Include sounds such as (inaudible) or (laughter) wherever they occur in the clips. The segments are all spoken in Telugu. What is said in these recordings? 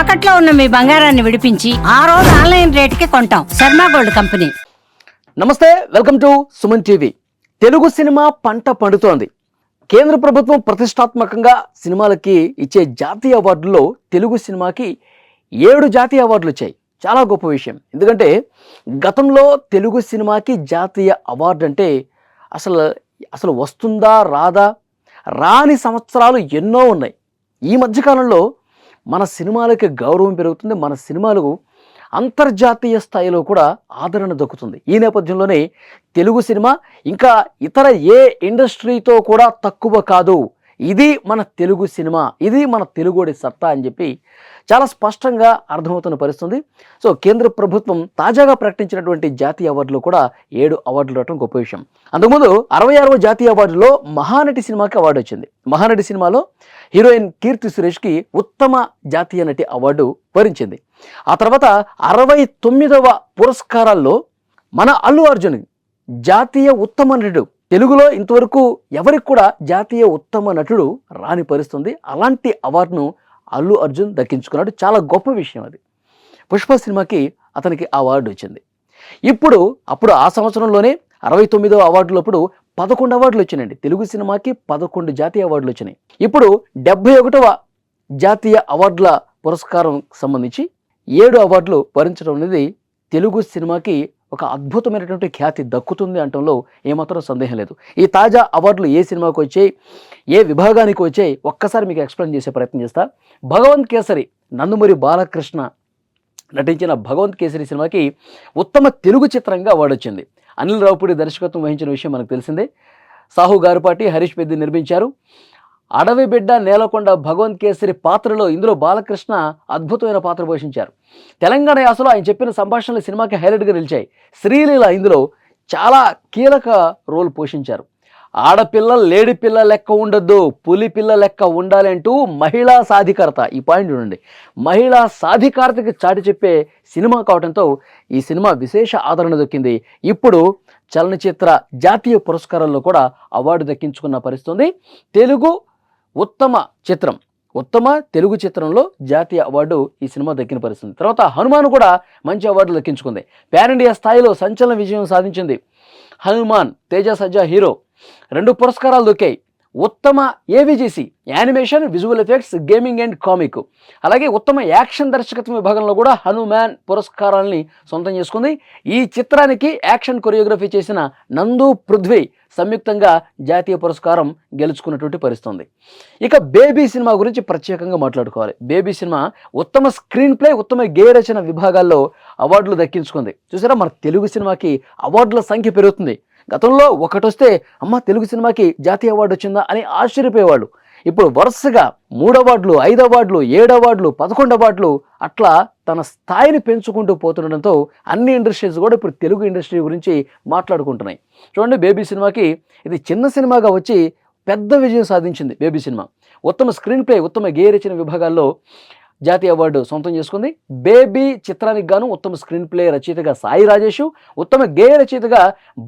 తాకట్లో ఉన్న మీ బంగారాన్ని విడిపించి ఆ రోజు ఆన్లైన్ రేటుకి కొంటాం. Sharma gold company. Namaste welcome to Suman TV. Telugu cinema పంట పండుతోంది. కేంద్ర ప్రభుత్వం ప్రతిష్టాత్మకంగా సినిమాలకి ఇచ్చే జాతీయ అవార్డుల్లో తెలుగు సినిమాకి ఏడు జాతీయ అవార్డులు వచ్చాయి. చాలా గొప్ప విషయం. ఎందుకంటే గతంలో తెలుగు సినిమాకి జాతీయ అవార్డు అంటే అసలు అసలు వస్తుందా రాదా? రాని సంవత్సరాలు ఎన్నో ఉన్నాయి. ఈ మధ్యకాలంలో మన సినిమాలకి గౌరవం పెరుగుతుంది మన సినిమాలకు అంతర్జాతీయ స్థాయిలో కూడా ఆదరణ దక్కుతుంది. ఈ నేపథ్యంలోనే తెలుగు సినిమా ఇంకా ఇతర ఏ ఇండస్ట్రీతో కూడా తక్కువ కాదు. ఇది మన తెలుగు సినిమా ఇది మన తెలుగుడి సత్తా అని చెప్పి చాలా స్పష్టంగా అర్థమవుతున్న పరిస్థితుంది. సో కేంద్ర ప్రభుత్వం తాజాగా ప్రకటించినటువంటి జాతీయ అవార్డులో కూడా ఏడు అవార్డులు రావడం గొప్ప విషయం. అంతకుముందు అరవై ఆరవ జాతీయ అవార్డులో మహానటి సినిమాకి అవార్డు వచ్చింది. మహానటి సినిమాలో హీరోయిన్ కీర్తి సురేష్కి ఉత్తమ జాతీయ నటి అవార్డు వరించింది. ఆ తర్వాత అరవై తొమ్మిదవ పురస్కారాల్లో మన అల్లు అర్జున్ జాతీయ ఉత్తమ నటుడు తెలుగులో ఇంతవరకు ఎవరికి కూడా జాతీయ ఉత్తమ నటుడు రాని పరిస్తుంది అలాంటి అవార్డును అల్లు అర్జున్ దక్కించుకున్నాడు. చాలా గొప్ప విషయం అది. పుష్ప సినిమాకి అతనికి అవార్డు వచ్చింది. ఇప్పుడు అప్పుడు ఆ సంవత్సరంలోనే అరవై తొమ్మిదో అవార్డులప్పుడు పదకొండు అవార్డులు వచ్చినాయండి. తెలుగు సినిమాకి పదకొండు జాతీయ అవార్డులు వచ్చినాయి. ఇప్పుడు డెబ్బై ఒకటవ జాతీయ అవార్డుల పురస్కారం సంబంధించి ఏడు అవార్డులు భరించడం అనేది తెలుగు సినిమాకి ఒక అద్భుతమైనటువంటి ఖ్యాతి దక్కుతుంది అంటంలో ఏమాత్రం సందేహం లేదు. ఈ తాజా అవార్డులు ఏ సినిమాకి వచ్చాయి ఏ విభాగానికి వచ్చాయి ఒక్కసారి మీకు ఎక్స్ప్లెయిన్ చేసే ప్రయత్నం చేస్తా. భగవంత్ కేసరి నందమూరి బాలకృష్ణ నటించిన భగవంత్ కేసరి సినిమాకి ఉత్తమ తెలుగు చిత్రంగా అవార్డు వచ్చింది. అనిల్ రావుపూడి దర్శకత్వం వహించిన విషయం మనకు తెలిసిందే. సాహు గారుపాటి హరీష్ పెద్ది నిర్మించారు. అడవి బిడ్డ నేలకొండ భగవంత్ కేసరి పాత్రలో ఇందులో బాలకృష్ణ అద్భుతమైన పాత్ర పోషించారు. తెలంగాణ యాసలో ఆయన చెప్పిన సంభాషణలు సినిమాకి హైలైట్గా నిలిచాయి. శ్రీలీల ఇందులో చాలా కీలక రోల్ పోషించారు. ఆడపిల్ల లేడి పిల్ల లెక్క ఉండొద్దు పులి పిల్ల లెక్క ఉండాలి అంటూ మహిళా సాధికారత ఈ పాయింట్ చూడండి. మహిళా సాధికారతకి చాటి చెప్పే సినిమా కావడంతో ఈ సినిమా విశేష ఆదరణ దొక్కింది. ఇప్పుడు చలనచిత్ర జాతీయ పురస్కారాల్లో కూడా అవార్డు దక్కించుకున్న పరిస్థితుంది. తెలుగు ఉత్తమ చిత్రం ఉత్తమ తెలుగు చిత్రంలో జాతీయ అవార్డు ఈ సినిమా దక్కిన పరిస్థితుంది తర్వాత హనుమాన్ కూడా మంచి అవార్డు దక్కించుకుంది. పాన్ ఇండియా స్థాయిలో సంచలన విజయం సాధించింది హనుమాన్ తేజ సజ్జా హీరో. రెండు పురస్కారాలు దొక్కాయి. ఉత్తమ AVGC animation visual effects gaming and comic అలాగే ఉత్తమ యాక్షన్ దర్శకత్వం విభాగంలో కూడా హనుమాన్ పురస్కారాల్ని సొంతం చేసుకుంది. ఈ చిత్రానికి యాక్షన్ కొరియోగ్రఫీ చేసిన నందు పృథ్వీ సంయుక్తంగా జాతీయ పురస్కారం గెలుచుకున్నటువంటి పరిస్థితుంది. ఇక బేబీ సినిమా గురించి ప్రత్యేకంగా మాట్లాడుకోవాలి. బేబీ సినిమా ఉత్తమ స్క్రీన్ ప్లే ఉత్తమ గే రచన విభాగాల్లో అవార్డులు దక్కించుకుంది. చూసారా మన తెలుగు సినిమాకి అవార్డుల సంఖ్య పెరుగుతుంది. గతంలో ఒకటొస్తే అమ్మ తెలుగు సినిమాకి జాతీయ అవార్డు వచ్చిందా అని ఆశ్చర్యపోయేవాళ్ళు. ఇప్పుడు వరుసగా మూడు అవార్డులు ఐదు అవార్డులు ఏడు అవార్డులు పదకొండు అవార్డులు అట్లా తన స్థాయిని పెంచుకుంటూ పోతుండడంతో అన్ని ఇండస్ట్రీస్ కూడా ఇప్పుడు తెలుగు ఇండస్ట్రీ గురించి మాట్లాడుకుంటున్నాయి. చూడండి బేబీ సినిమాకి ఇది చిన్న సినిమాగా వచ్చి పెద్ద విజయం సాధించింది బేబీ సినిమా. ఉత్తమ స్క్రీన్ ప్లే ఉత్తమ గే రచన విభాగాల్లో జాతీయ అవార్డు సొంతం చేసుకుంది. బేబీ చిత్రానికి గాను ఉత్తమ స్క్రీన్ ప్లే రచయితగా సాయి రాజేష్ ఉత్తమ గేయ రచయితగా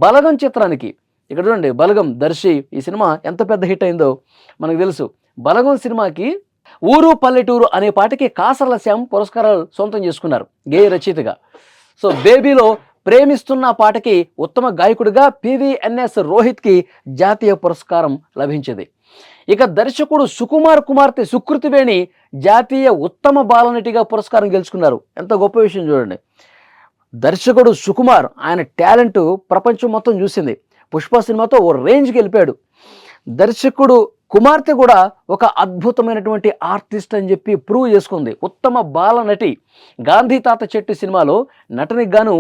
బలగం చిత్రానికి. ఇక్కడ చూడండి బలగం దర్శి ఈ సినిమా ఎంత పెద్ద హిట్ అయిందో మనకు తెలుసు. బలగం సినిమాకి ఊరు పల్లెటూరు అనే పాటకి కాసర్ల శ్యామ్ పురస్కారాలు సొంతం చేసుకున్నారు గేయ రచయితగా. సో బేబీలో ప్రేమిస్తున్న పాటకి ఉత్తమ గాయకుడిగా పివిఎన్ఎస్ రోహిత్కి జాతీయ పురస్కారం లభించింది. ఇక దర్శకుడు సుకుమార్ కుమార్తె సుకృతివేణి జాతీయ ఉత్తమ బాలనటిగా పురస్కారం గెలుచుకున్నారు. ఎంత గొప్ప విషయం చూడండి. దర్శకుడు సుకుమార్ ఆయన టాలెంట్ ప్రపంచం మొత్తం చూసింది. పుష్ప సినిమాతో ఓ రేంజ్కి వెళ్ళిపోయాడు. దర్శకుడు కుమార్తె కూడా ఒక అద్భుతమైనటువంటి ఆర్టిస్ట్ అని చెప్పి ప్రూవ్ చేసుకుంది. ఉత్తమ బాలనటి గాంధీ తాత చెట్టు సినిమాలో నటనకి గాను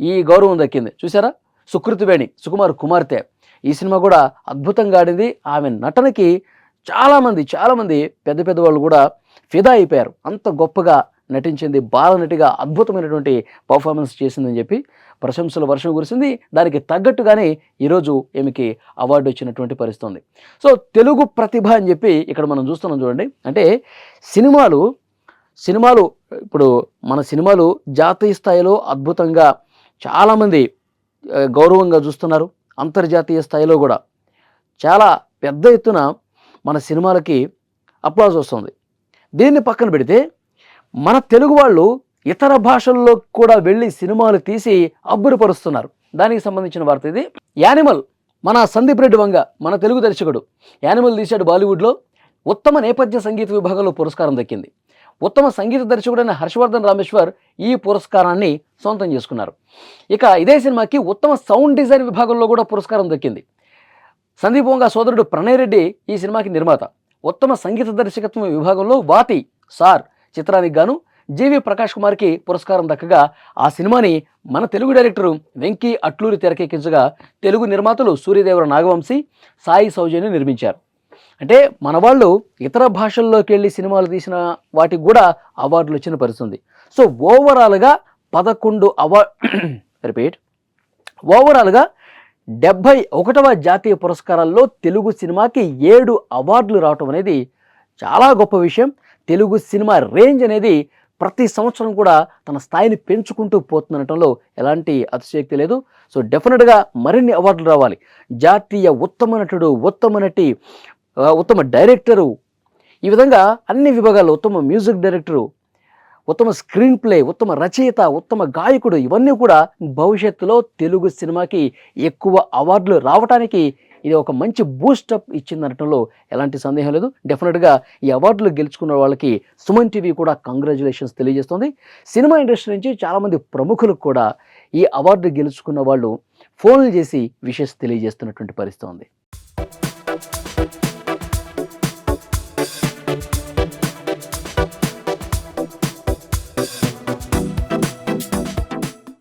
ఈ గౌరవం దక్కింది. చూసారా సుకృతివేణి సుకుమార్ కుమార్తె. ఈ సినిమా కూడా అద్భుతంగా ఆడింది. ఆమె నటనకి చాలామంది చాలామంది పెద్ద పెద్ద వాళ్ళు కూడా ఫిదా అయిపోయారు. అంత గొప్పగా నటించింది బాలనటిగా అద్భుతమైనటువంటి పర్ఫార్మెన్స్ చేసిందని చెప్పి ప్రశంసల వర్షం కురిసింది. దానికి తగ్గట్టుగానే ఈరోజు ఈమెకి అవార్డు వచ్చినటువంటి పరిస్థితి ఉంది సో తెలుగు ప్రతిభ అని చెప్పి ఇక్కడ మనం చూస్తున్నాం చూడండి. అంటే సినిమాలు సినిమాలు ఇప్పుడు మన సినిమాలు జాతీయ స్థాయిలో అద్భుతంగా చాలామంది గౌరవంగా చూస్తున్నారు. అంతర్జాతీయ స్థాయిలో కూడా చాలా పెద్ద ఎత్తున మన సినిమాలకి అప్లాజ్ వస్తుంది. దీన్ని పక్కన పెడితే మన తెలుగు వాళ్ళు ఇతర భాషల్లో కూడా వెళ్ళి సినిమాలు తీసి అబ్బురపరుస్తున్నారు. దానికి సంబంధించిన వార్త ఇది. యానిమల్ మన సందీప్ రెడ్డి వంగ మన తెలుగు దర్శకుడు. యానిమల్ తీశాడు బాలీవుడ్లో. ఉత్తమ నేపథ్య సంగీత విభాగంలో పురస్కారం దక్కింది. ఉత్తమ సంగీత దర్శకుడైన హర్షవర్ధన్ రామేశ్వర్ ఈ పురస్కారాన్ని సొంతం చేసుకున్నారు. ఇక ఇదే సినిమాకి ఉత్తమ సౌండ్ డిజైన్ విభాగంలో కూడా పురస్కారం దక్కింది. సందీప్ వంగ సోదరుడు ప్రణయ్ రెడ్డి ఈ సినిమాకి నిర్మాత. ఉత్తమ సంగీత దర్శకత్వం విభాగంలో వాతి సార్ చిత్రానికి గాను జీవి ప్రకాష్ కుమార్కి పురస్కారం దక్కగా ఆ సినిమాని మన తెలుగు డైరెక్టరు వెంకీ అట్లూరి తెరకెక్కించగా తెలుగు నిర్మాతలు సూర్యదేవర నాగవంశీ సాయి సౌజన్య నిర్మించారు. అంటే మన వాళ్ళు ఇతర భాషల్లోకి వెళ్ళి సినిమాలు తీసిన వాటికి కూడా అవార్డులు వచ్చిన పరిస్థితుంది సో ఓవరాల్గా పదకొండు అవార్డ్ (clears throat) రిపీట్. ఓవరాల్గా డెబ్భై ఒకటవ జాతీయ పురస్కారాల్లో తెలుగు సినిమాకి ఏడు అవార్డులు రావటం అనేది చాలా గొప్ప విషయం. తెలుగు సినిమా రేంజ్ అనేది ప్రతి సంవత్సరం కూడా తన స్థాయిని పెంచుకుంటూ పోతుందనటంలో ఎలాంటి అతిశయక్తి లేదు. సో డెఫినెట్గా మరిన్ని అవార్డులు రావాలి. జాతీయ ఉత్తమ నటుడు ఉత్తమ నటి ఉత్తమ డైరెక్టరు. ఈ విధంగా అన్ని విభాగాల్లో ఉత్తమ మ్యూజిక్ డైరెక్టరు ఉత్తమ స్క్రీన్ ప్లే ఉత్తమ రచయిత ఉత్తమ గాయకుడు ఇవన్నీ కూడా భవిష్యత్తులో తెలుగు సినిమాకి ఎక్కువ అవార్డులు రావడానికి ఇది ఒక మంచి బూస్టప్ ఇచ్చిందనటంలో ఎలాంటి సందేహం లేదు. డెఫినెట్గా ఈ అవార్డులు గెలుచుకున్న వాళ్ళకి సుమన్ టీవీ కూడా కంగ్రాచులేషన్స్ తెలియజేస్తుంది. సినిమా ఇండస్ట్రీ నుంచి చాలామంది ప్రముఖులు కూడా ఈ అవార్డు గెలుచుకున్న వాళ్ళు ఫోన్లు చేసి విషెస్ తెలియజేస్తున్నటువంటి పరిస్థితి ఉంది.